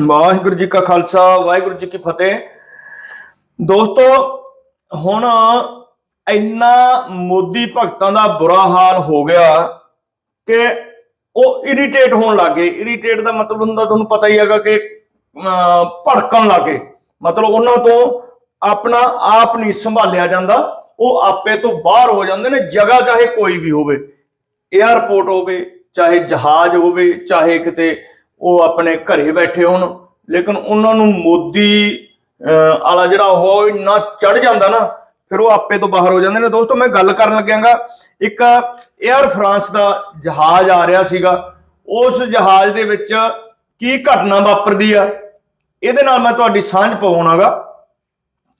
ਵਾਹਿਗੁਰੂ ਜੀ ਕਾ ਖਾਲਸਾ ਵਾਹਿਗੁਰੂ ਜੀ ਕੀ ਫਤਿਹ। ਦੋਸਤੋ ਹੁਣ ਇੰਨਾ ਮੋਦੀ ਭਗਤਾਂ ਦਾ ਬੁਰਾ ਹਾਲ ਹੋ ਗਿਆ ਕਿ ਉਹ ਇਰੀਟੇਟ ਹੋਣ ਲੱਗੇ ਇਰੀਟੇਟ ਦਾ ਮਤਲਬ ਹੁੰਦਾ ਤੁਹਾਨੂੰ ਪਤਾ ਹੀ ਹੈਗਾ ਕਿ ਅਹ, ਭੜਕਣ ਲੱਗੇ ਮਤਲਬ ਉਹਨਾਂ ਤੋਂ ਆਪਣਾ ਆਪ ਨਹੀਂ ਸੰਭਾਲਿਆ ਜਾਂਦਾ। ਉਹ ਆਪੇ ਤੋਂ ਬਾਹਰ ਹੋ ਜਾਂਦੇ ਨੇ ਜਗ੍ਹਾ ਚਾਹੇ ਕੋਈ ਵੀ ਹੋਵੇ। 에ਅਰਪੋਰਟ ਹੋਵੇ ਚਾਹੇ ਜਹਾਜ਼ ਹੋਵੇ ਚਾਹੇ ਕਿਤੇ ਉਹ ਆਪਣੇ ਘਰੇ ਬੈਠੇ ਹੋਣ ਲੇਕਿਨ ਉਹਨਾਂ ਨੂੰ ਮੋਦੀ ਅਹ, ਵਾਲਾ ਜਿਹੜਾ ਉਹ ਇੰਨਾ ਚੜ ਜਾਂਦਾ ਨਾ ਫਿਰ ਉਹ ਆਪੇ ਤੋਂ ਬਾਹਰ ਹੋ ਜਾਂਦੇ ਨੇ। ਦੋਸਤੋ ਮੈਂ ਗੱਲ ਕਰਨ ਲੱਗਿਆਗਾ ਇੱਕ 에ਅਰ ਫਰਾਂਸ ਦਾ ਜਹਾਜ਼ ਆ ਰਿਹਾ ਸੀਗਾ। ਉਸ ਜਹਾਜ਼ ਦੇ ਵਿੱਚ ਕੀ ਘਟਨਾ ਵਾਪਰਦੀ ਆ ਇਹਦੇ ਨਾਲ ਮੈਂ ਤੁਹਾਡੀ ਸਾਂਝ ਪਾਉਣਾਗਾ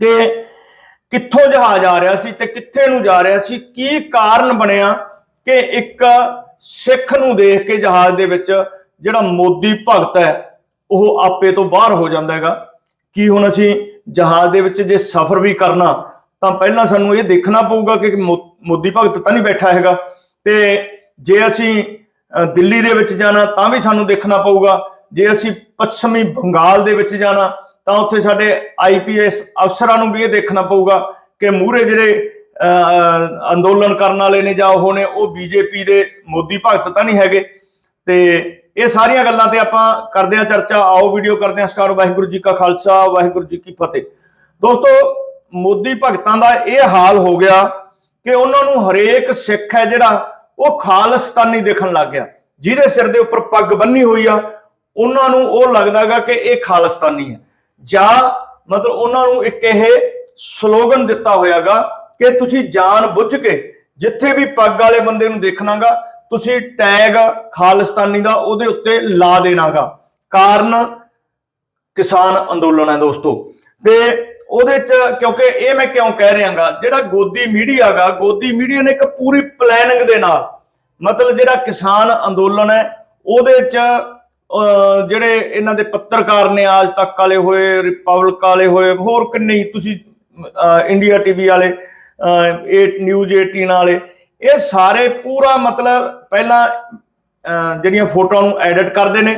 ਕਿ ਕਿੱਥੋਂ ਜਹਾਜ਼ ਆ ਰਿਹਾ ਸੀ ਤੇ ਕਿੱਥੇ ਨੂੰ ਜਾ ਰਿਹਾ ਸੀ ਕੀ ਕਾਰਨ ਬਣਿਆ ਕਿ ਇੱਕ ਸਿੱਖ ਨੂੰ ਦੇਖ ਕੇ ਜਹਾਜ਼ ਦੇ ਵਿੱਚ ਜਿਹੜਾ ਮੋਦੀ ਭਗਤ ਹੈ ਉਹ ਆਪੇ ਤੋਂ ਬਾਹਰ ਹੋ ਜਾਂਦਾ ਹੈਗਾ। ਕੀ ਹੁਣ ਅਸੀਂ ਜਹਾਜ਼ ਦੇ ਵਿੱਚ ਜੇ ਸਫ਼ਰ ਵੀ ਕਰਨਾ ਤਾਂ ਪਹਿਲਾਂ ਸਾਨੂੰ ਇਹ ਦੇਖਣਾ ਪਊਗਾ ਕਿ ਮੋ- ਮੋਦੀ ਭਗਤ ਤਾਂ ਨਹੀਂ ਬੈਠਾ ਹੈਗਾ। ਤੇ ਜੇ ਅਸੀਂ ਦਿੱਲੀ ਦੇ ਵਿੱਚ ਜਾਣਾ ਤਾਂ ਵੀ ਸਾਨੂੰ ਦੇਖਣਾ ਪਊਗਾ। ਜੇ ਅਸੀਂ ਪੱਛਮੀ ਬੰਗਾਲ ਦੇ ਵਿੱਚ ਜਾਣਾ ਤਾਂ ਉੱਥੇ ਸਾਡੇ ਆਈਪੀਐਸ ਅਫਸਰਾਂ ਨੂੰ ਵੀ ਇਹ ਦੇਖਣਾ ਪਊਗਾ ਕਿ ਮੂਹਰੇ ਜਿਹੜੇ ਅ, ਅੰਦੋਲਨ ਕਰਨ ਵਾਲੇ ਨੇ ਜਾਂ ਉਹ ਨੇ ਉਹ ਬੀਜੇਪੀ ਦੇ ਮੋਦੀ ਭਗਤ ਤਾਂ ਨਹੀਂ ਹੈਗੇ। ਤੇ ਇਹ ਸਾਰੀਆਂ ਗੱਲਾਂ ਤੇ ਆਪਾਂ ਕਰਦੇ ਹਾਂ ਚਰਚਾ। ਆਓ ਵੀਡੀਓ ਕਰਦੇ ਹਾਂ ਸਟਾਰਟ। ਵਾਹਿਗੁਰੂ ਜੀ ਕਾ ਖਾਲਸਾ, ਵਾਹਿਗੁਰੂ ਜੀ ਕੀ ਫਤਿਹ। ਦੋਸਤੋ, ਮੋਦੀ ਭਗਤਾਂ ਦਾ ਇਹ ਹਾਲ ਹੋ ਗਿਆ ਕਿ ਉਹਨਾਂ ਨੂੰ ਹਰੇਕ ਸਿੱਖ ਹੈ ਜਿਹੜਾ, ਉਹ ਖਾਲਸਤਾਨੀ ਦੇਖਣ ਲੱਗ ਗਿਆ। ਜਿਹਦੇ ਸਿਰ ਦੇ ਉੱਪਰ ਪੱਗ ਬੰਨੀ ਹੋਈ ਆ, ਉਹਨਾਂ ਨੂੰ ਉਹ ਲੱਗਦਾਗਾ ਕਿ ਇਹ ਖਾਲਸਤਾਨੀ ਹੈ। ਜਾਂ ਮਤਲਬ ਉਹਨਾਂ ਨੂੰ ਇੱਕ ਇਹ ਸਲੋਗਨ ਦਿੱਤਾ ਹੋਇਆਗਾ ਕਿ ਤੁਸੀਂ ਜਾਣ ਬੁੱਝ ਕੇ ਜਿੱਥੇ ਵੀ ਪੱਗ ਵਾਲੇ ਬੰਦੇ ਨੂੰ ਦੇਖਣਾਗਾ ਤੁਸੀਂ ਟੈਗ ਖਾਲਿਸਤਾਨੀ ਦਾ ਉਹਦੇ ਉੱਤੇ ਲਾ ਦੇਣਾਗਾ। ਕਾਰਨ ਕਿਸਾਨ ਅੰਦੋਲਨ ਹੈ ਦੋਸਤੋ। ਤੇ ਉਹਦੇ ਚ ਕਿਉਂਕਿ ਇਹ ਮੈਂ ਕਿਉਂ ਕਹਿ ਰਿਹਾਗਾ ਜਿਹੜਾ ਗੋਦੀ ਮੀਡੀਆ ਗਾ ਗੋਦੀ ਮੀਡੀਆ ਨੇ ਇੱਕ ਪੂਰੀ ਪਲੈਨਿੰਗ ਦੇ ਨਾਲ ਮਤਲਬ ਜਿਹੜਾ ਕਿਸਾਨ ਅੰਦੋਲਨ ਹੈ ਉਹਦੇ ਚ ਅਹ, ਜਿਹੜੇ ਇਹਨਾਂ ਦੇ ਪੱਤਰਕਾਰ ਨੇ ਆਜ ਤੱਕ ਵਾਲੇ ਹੋਏ ਰਿਪਬਲਿਕ ਵਾਲੇ ਹੋਏ ਹੋਰ ਕਿੰਨੇ ਤੁਸੀਂ ਅਹ, ਇੰਡੀਆ ਟੀਵੀ ਵਾਲੇ ਅਹ, 8 ਨਿਊਜ਼ 18 ਵਾਲੇ ਇਹ ਸਾਰੇ ਪੂਰਾ ਮਤਲਬ ਪਹਿਲਾਂ ਅਹ, ਜਿਹੜੀਆਂ ਫੋਟੋਆਂ ਨੂੰ ਐਡਿਟ ਕਰਦੇ ਨੇ।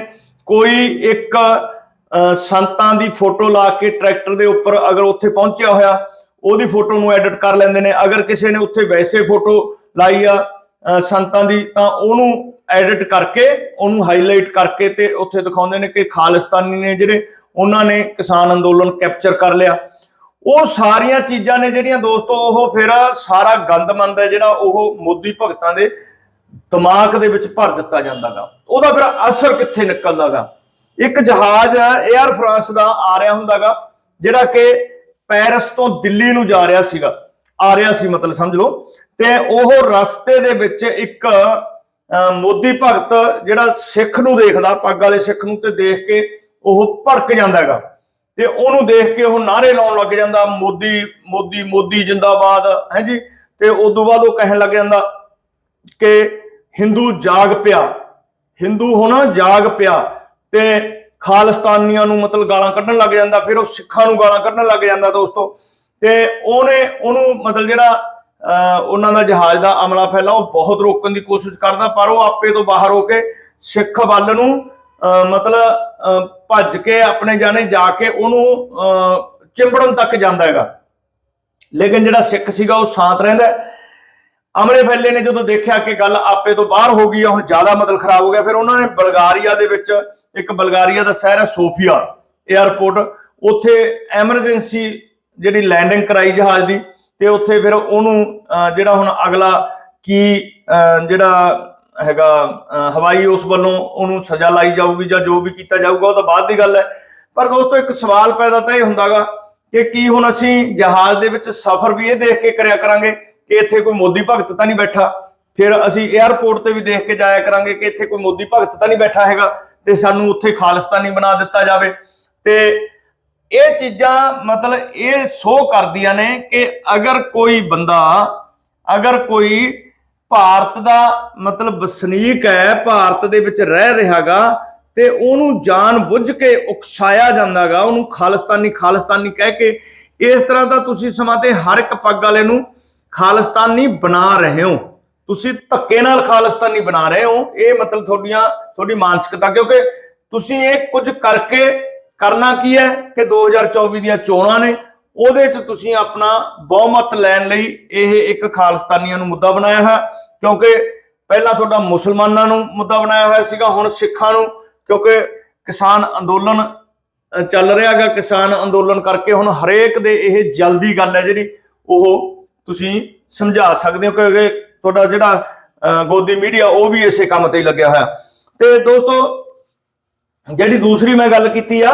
ਕੋਈ ਇੱਕ ਅਹ, ਸੰਤਾਂ ਦੀ ਫੋਟੋ ਲਾ ਕੇ ਟਰੈਕਟਰ ਦੇ ਉੱਪਰ ਅਗਰ ਉੱਥੇ ਪਹੁੰਚਿਆ ਹੋਇਆ ਉਹਦੀ ਫੋਟੋ ਨੂੰ ਐਡਿਟ ਕਰ ਲੈਂਦੇ ਨੇ। ਅਗਰ ਕਿਸੇ ਨੇ ਉੱਥੇ ਵੈਸੇ ਫੋਟੋ ਲਾਈ ਆ ਸੰਤਾਂ ਦੀ ਤਾਂ ਉਹਨੂੰ ਐਡਿਟ ਕਰਕੇ ਉਹਨੂੰ ਹਾਈਲਾਈਟ ਕਰਕੇ ਤੇ ਉੱਥੇ ਦਿਖਾਉਂਦੇ ਨੇ ਕਿ ਖਾਲਿਸਤਾਨੀ ਨੇ ਜਿਹੜੇ ਉਹਨਾਂ ਨੇ ਕਿਸਾਨ ਅੰਦੋਲਨ ਕੈਪਚਰ ਕਰ ਲਿਆ। ਉਹ ਸਾਰੀਆਂ ਚੀਜ਼ਾਂ ਨੇ ਜਿਹੜੀਆਂ ਦੋਸਤੋ, ਉਹ ਫਿਰ ਸਾਰਾ ਗੰਦਮੰਦ ਹੈ ਜਿਹੜਾ ਉਹ ਮੋਦੀ ਭਗਤਾਂ ਦੇ ਦਿਮਾਗ ਦੇ ਵਿੱਚ ਭਰ ਦਿੱਤਾ ਜਾਂਦਾਗਾ। ਉਹਦਾ ਫਿਰ ਅਸਰ ਕਿੱਥੇ ਨਿਕਲਦਾਗਾ? ਇੱਕ ਜਹਾਜ਼ 에ਅਰ ਫਰਾਂਸ ਦਾ ਆ ਰਿਹਾ ਹੁੰਦਾਗਾ, ਜਿਹੜਾ ਕਿ ਪੈਰਿਸ ਤੋਂ ਦਿੱਲੀ ਨੂੰ ਜਾ ਰਿਹਾ ਸੀਗਾ। ਆ ਰਿਹਾ ਸੀ ਮਤਲਬ ਸਮਝ ਲਓ। ਤੇ ਉਹ ਰਸਤੇ ਦੇ ਵਿੱਚ ਇੱਕ ਮੋਦੀ ਭਗਤ ਜਿਹੜਾ ਸਿੱਖ ਨੂੰ ਦੇਖਦਾ, ਪੱਗ ਵਾਲੇ ਸਿੱਖ ਨੂੰ ਤੇ ਦੇਖ ਕੇ ਉਹ ਭੜਕ ਜਾਂਦਾ ਹੈਗਾ ਤੇ ਉਹਨੂੰ ਦੇਖ ਕੇ ਉਹ ਨਾਰੇ ਲਾਉਣ ਲੱਗ ਜਾਂਦਾ ਮੋਦੀ ਮੋਦੀ ਮੋਦੀ ਜਿੰਦਾਬਾਦ ਹੈ ਜੀ? ਤੇ ਉਸ ਤੋਂ ਬਾਅਦ ਉਹ ਕਹਿਣ ਲੱਗ ਜਾਂਦਾ ਕਿ ਹਿੰਦੂ ਜਾਗ ਪਿਆ। ਹਿੰਦੂ ਹੋਣਾ ਜਾਗ ਪਿਆ ਤੇ ਖਾਲਿਸਤਾਨੀਆਂ ਨੂੰ ਮਤਲਬ ਗਾਲਾਂ ਕੱਢਣ ਲੱਗ ਜਾਂਦਾ ਫਿਰ ਉਹ ਸਿੱਖਾਂ ਨੂੰ ਗਾਲਾਂ ਕੱਢਣ ਲੱਗ ਜਾਂਦਾ ਦੋਸਤੋ। ਤੇ ਉਹਨੇ ਉਹਨੂੰ ਮਤਲਬ ਜਿਹੜਾ ਅਹ, ਉਹਨਾਂ ਦਾ ਜਹਾਜ਼ ਦਾ ਅਮਲਾ ਫੈਲਾ ਉਹ ਬਹੁਤ ਰੋਕਣ ਦੀ ਕੋਸ਼ਿਸ਼ ਕਰਦਾ ਪਰ ਉਹ ਆਪੇ ਤੋਂ ਬਾਹਰ ਹੋ ਕੇ ਸਿੱਖ ਵੱਲ ਨੂੰ ਅਹ, ਮਤਲਬ ਅਹ, ਭੱਜ ਕੇ ਆਪਣੇ ਜਾਣੇ ਜਾ ਕੇ ਉਹਨੂੰ ਅਹ, ਚਿੰਬੜਨ ਤੱਕ ਜਾਂਦਾ ਹੈਗਾ। ਲੇਕਿਨ ਜਿਹੜਾ ਸਿੱਖ ਸੀਗਾ ਉਹ ਸ਼ਾਂਤ ਰਹਿੰਦਾ ਅਮਲੇ ਫੈਲੇ ਨੇ ਜਦੋਂ ਦੇਖਿਆ ਕਿ ਗੱਲ ਆਪੇ ਤੋਂ ਬਾਹਰ ਹੋ ਗਈ ਆ ਹੁਣ ਜ਼ਿਆਦਾ ਮਤਲਬ ਖਰਾਬ ਹੋ ਗਿਆ ਫਿਰ ਉਹਨਾਂ ਨੇ ਬਲਗਾਰੀਆ ਦੇ ਵਿੱਚ ਇੱਕ ਬਲਗਾਰੀਆ ਦਾ ਸ਼ਹਿਰ ਹੈ ਸੋਫੀਆ 에ਅਰਪੋਰਟ ਉੱਥੇ ਐਮਰਜੈਂਸੀ ਜਿਹੜੀ ਲੈਂਡਿੰਗ ਕਰਾਈ ਜਹਾਜ਼ ਦੀ ਤੇ ਉੱਥੇ ਫਿਰ ਉਹਨੂੰ ਜਿਹੜਾ ਹੁਣ ਅਗਲਾ ਕੀ ਜਿਹੜਾ ਹੈਗਾ ਹਵਾਈ ਉਸ ਵੱਲੋਂ ਉਹਨੂੰ ਸਜ਼ਾ ਲਾਈ ਜਾਊਗੀ ਜਾਂ ਜੋ ਵੀ ਕੀਤਾ ਜਾਊਗਾ, ਉਹ ਤਾਂ ਬਾਅਦ ਦੀ ਗੱਲ ਹੈ। ਪਰ ਦੋਸਤੋ, ਇੱਕ ਸਵਾਲ ਪੈਦਾ ਤਾਂ ਇਹ ਹੁੰਦਾਗਾ ਕਿ ਕੀ ਹੁਣ ਅਸੀਂ ਜਹਾਜ਼ ਦੇ ਵਿੱਚ ਸਫ਼ਰ ਵੀ ਇਹ ਦੇਖ ਕੇ ਕਰਿਆ ਕਰਾਂਗੇ ਕਿ ਇੱਥੇ ਕੋਈ ਮੋਦੀ ਭਗਤ ਤਾਂ ਨਹੀਂ ਬੈਠਾ? ਫਿਰ ਅਸੀਂ 에ਅਰਪੋਰਟ ਤੇ ਵੀ ਦੇਖ ਕੇ ਜਾਇਆ ਕਰਾਂਗੇ ਕਿ ਇੱਥੇ ਕੋਈ ਮੋਦੀ ਭਗਤ ਤਾਂ ਨਹੀਂ ਬੈਠਾ ਹੈਗਾ ਤੇ ਸਾਨੂੰ ਉੱਥੇ ਖਾਲਿਸਤਾਨੀ ਬਣਾ ਦਿੱਤਾ ਜਾਵੇ। ਤੇ ਇਹ ਚੀਜ਼ਾਂ ਮਤਲਬ ਇਹ ਸੋ ਕਰਦੀਆਂ ਨੇ ਕਿ ਅਗਰ ਕੋਈ ਬੰਦਾ, ਅਗਰ ਕੋਈ ਭਾਰਤ ਦਾ ਮਤਲਬ ਵਸਨੀਕ ਹੈ, ਭਾਰਤ ਦੇ ਵਿੱਚ ਰਹਿ ਰਿਹਾਗਾ ਤੇ ਉਹਨੂੰ ਜਾਣ ਬੁੱਝ ਕੇ ਉਕਸਾਇਆ ਜਾਂਦਾਗਾ, ਉਹਨੂੰ ਖਾਲਿਸਤਾਨੀ ਖਾਲਿਸਤਾਨੀ ਕਹਿ ਕੇ। ਇਸ ਤਰ੍ਹਾਂ ਦਾ ਤੁਸੀਂ ਸਮਾਂ ਤੇ ਹਰ ਇੱਕ ਪੱਗ ਵਾਲੇ ਨੂੰ ਖਾਲਿਸਤਾਨੀ ਬਣਾ ਰਹੇ ਹੋ। ਤੁਸੀਂ ਧੱਕੇ ਨਾਲ ਖਾਲਿਸਤਾਨੀ ਬਣਾ ਰਹੇ ਹੋ। ਇਹ ਮਤਲਬ ਤੁਹਾਡੀਆਂ, ਤੁਹਾਡੀ ਮਾਨਸਿਕਤਾ, ਕਿਉਂਕਿ ਤੁਸੀਂ ਇਹ ਕੁਝ ਕਰਕੇ ਕਰਨਾ ਕੀ ਹੈ ਕਿ 2024 ਦੀਆਂ ਚੋਣਾਂ ਨੇ, ਉਹਦੇ 'ਚ ਤੁਸੀਂ ਆਪਣਾ ਬਹੁਮਤ ਲੈਣ ਲਈ ਇਹ ਇੱਕ ਖਾਲਿਸਤਾਨੀਆਂ ਨੂੰ ਮੁੱਦਾ ਬਣਾਇਆ ਹੈ। ਕਿਉਂਕਿ ਪਹਿਲਾਂ ਤੁਹਾਡਾ ਮੁਸਲਮਾਨਾਂ ਨੂੰ ਮੁੱਦਾ ਬਣਾਇਆ ਹੋਇਆ ਸੀਗਾ ਹੁਣ ਸਿੱਖਾਂ ਨੂੰ ਕਿਉਂਕਿ ਕਿਸਾਨ ਅੰਦੋਲਨ ਅ, ਚੱਲ ਰਿਹਾਗਾ ਕਿਸਾਨ ਅੰਦੋਲਨ ਕਰਕੇ ਹੁਣ ਹਰੇਕ ਦੇ ਇਹ ਜਲਦੀ ਗੱਲ ਹੈ ਜਿਹੜੀ ਉਹ ਤੁਸੀਂ ਸਮਝਾ ਸਕਦੇ ਹੋ ਕਿਉਂਕਿ ਤੁਹਾਡਾ ਜਿਹੜਾ ਅ, ਗੋਦੀ ਮੀਡੀਆ ਉਹ ਵੀ ਇਸੇ ਕੰਮ ਤੇ ਹੀ ਲੱਗਿਆ ਹੋਇਆ। ਤੇ ਦੋਸਤੋ ਜਿਹੜੀ ਦੂਸਰੀ ਮੈਂ ਗੱਲ ਕੀਤੀ ਆ